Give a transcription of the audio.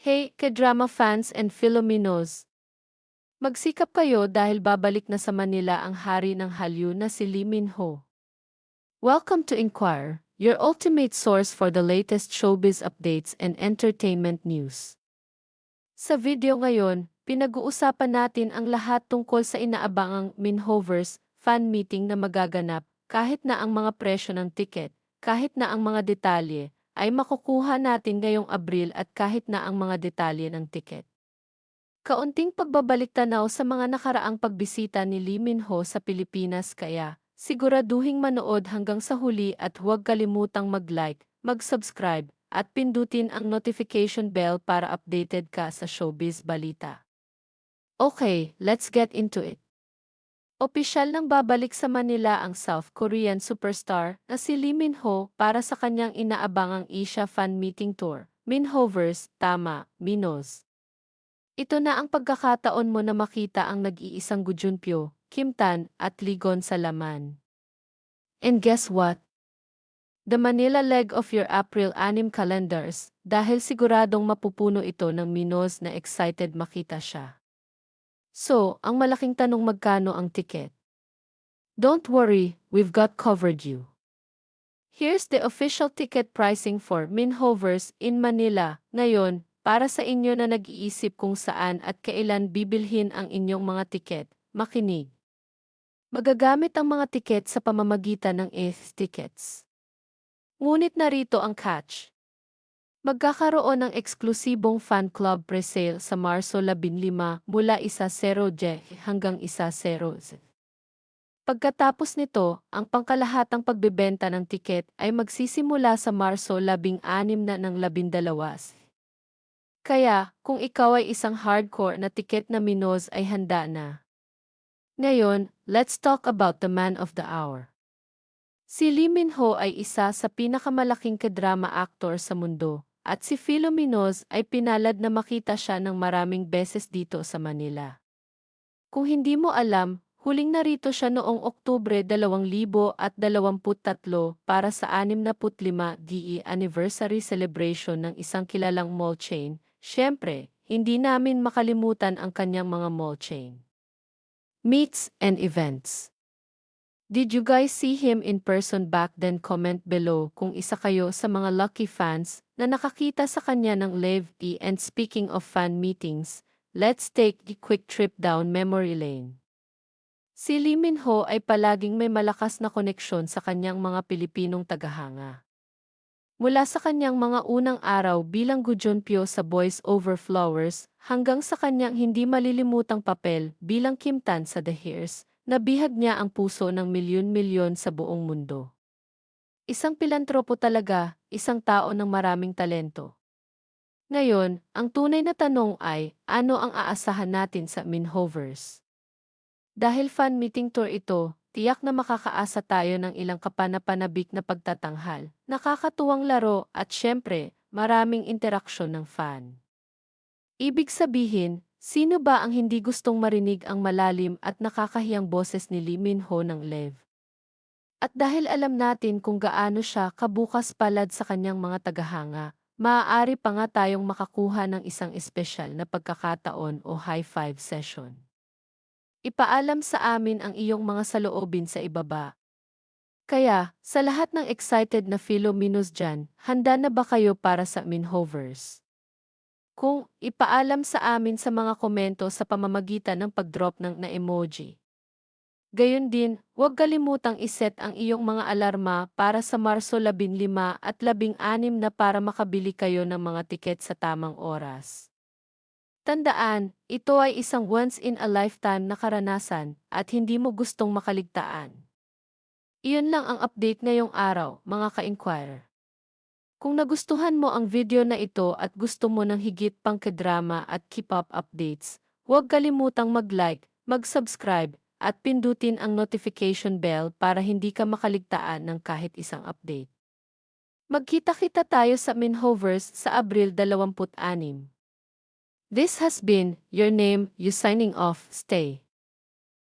Hey, K-drama fans and Filominos! Magsikap kayo dahil babalik na sa Manila ang hari ng Hallyu na si Lee Min Ho. Welcome to Inquire, your ultimate source for the latest showbiz updates and entertainment news. Sa video ngayon, pinag-uusapan natin ang lahat tungkol sa inaabangang Minhovers fan meeting na magaganap kahit na ang mga presyo ng tiket, kahit na ang mga detalye, ay makukuha natin ngayong Abril at kahit na ang mga detalye ng tiket. Kaunting pagbabalik tanaw sa mga nakaraang pagbisita ni Lee Min Ho sa Pilipinas kaya, siguraduhing manood hanggang sa huli at huwag kalimutang mag-like, mag-subscribe, at pindutin ang notification bell para updated ka sa showbiz balita. Okay, let's get into it. Opisyal nang babalik sa Manila ang South Korean superstar na si Lee Min Ho para sa kanyang inaabangang Asia Fan Meeting Tour, Minhovers, Tama, Minos. Ito na ang pagkakataon mo na makita ang nag-iisang Gujunpyo, Kim Tan at Ligon sa laman. And guess what? The Manila leg of your April 6 calendars, dahil siguradong mapupuno ito ng Minos na excited makita siya. So, ang malaking tanong magkano ang tiket? Don't worry, we've got covered you. Here's the official ticket pricing for Minhovers in Manila. Ngayon, para sa inyo na nag-iisip kung saan at kailan bibilhin ang inyong mga tiket, makinig. Magagamit ang mga tiket sa pamamagitan ng ETH tickets. Ngunit narito ang catch. Magkakaroon ng eksklusibong fan club presale sa Marso 15 mula 1.0 hanggang 1.0. Pagkatapos nito, ang pangkalahatang pagbebenta ng tiket ay magsisimula sa Marso 16 na ng 12. Kaya, kung ikaw ay isang hardcore na tiket na Minos ay handa na. Ngayon, let's talk about the man of the hour. Si Lee Min Ho ay isa sa pinakamalaking kedrama actor sa mundo at si Filominos ay pinalad na makita siya ng maraming beses dito sa Manila. Kung hindi mo alam, huling narito siya noong Oktubre 2023 para sa 65 DE anniversary celebration ng isang kilalang mall chain. Siyempre, hindi namin makalimutan ang kanyang mga mall chain. Meets and events. Did you guys see him in person back then? Comment below kung isa kayo sa mga lucky fans na nakakita sa kanya ng live e and speaking of fan meetings, let's take a quick trip down memory lane. Si Lee Min ay palaging may malakas na koneksyon sa kanyang mga Pilipinong tagahanga. Mula sa kanyang mga unang araw bilang Gujunpyo sa Boys Over Flowers hanggang sa kanyang hindi malilimutang papel bilang Kim Tan sa The Hairs, Nabihag niya ang puso ng milyon-milyon sa buong mundo. Isang pilantropo talaga, isang tao ng maraming talento. Ngayon, ang tunay na tanong ay, ano ang aasahan natin sa Minhovers? Dahil fan meeting tour ito, tiyak na makakaasa tayo ng ilang kapanapanabik na pagtatanghal, nakakatuwang laro at syempre, maraming interaksyon ng fan. Ibig sabihin, Sino ba ang hindi gustong marinig ang malalim at nakakahiyang boses ni Lee Min Ho ng Lev? At dahil alam natin kung gaano siya kabukas palad sa kanyang mga tagahanga, maaari pa nga tayong makakuha ng isang espesyal na pagkakataon o high five session. Ipaalam sa amin ang iyong mga saloobin sa ibaba. Kaya, sa lahat ng excited na Philominos dyan, handa na ba kayo para sa Minhovers? Kung ipaalam sa amin sa mga komento sa pamamagitan ng pag-drop ng na emoji. Gayon din, huwag kalimutang iset ang iyong mga alarma para sa Marso 15 at 16 na para makabili kayo ng mga tiket sa tamang oras. Tandaan, ito ay isang once-in-a-lifetime na karanasan at hindi mo gustong makaligtaan. Iyon lang ang update ngayong araw, mga ka-inquirer. Kung nagustuhan mo ang video na ito at gusto mo ng higit pang kadrama at keep-up updates, huwag kalimutang mag-like, mag-subscribe, at pindutin ang notification bell para hindi ka makaligtaan ng kahit isang update. Magkita-kita tayo sa Minhovers sa Abril 26. This has been your name, you signing off, stay.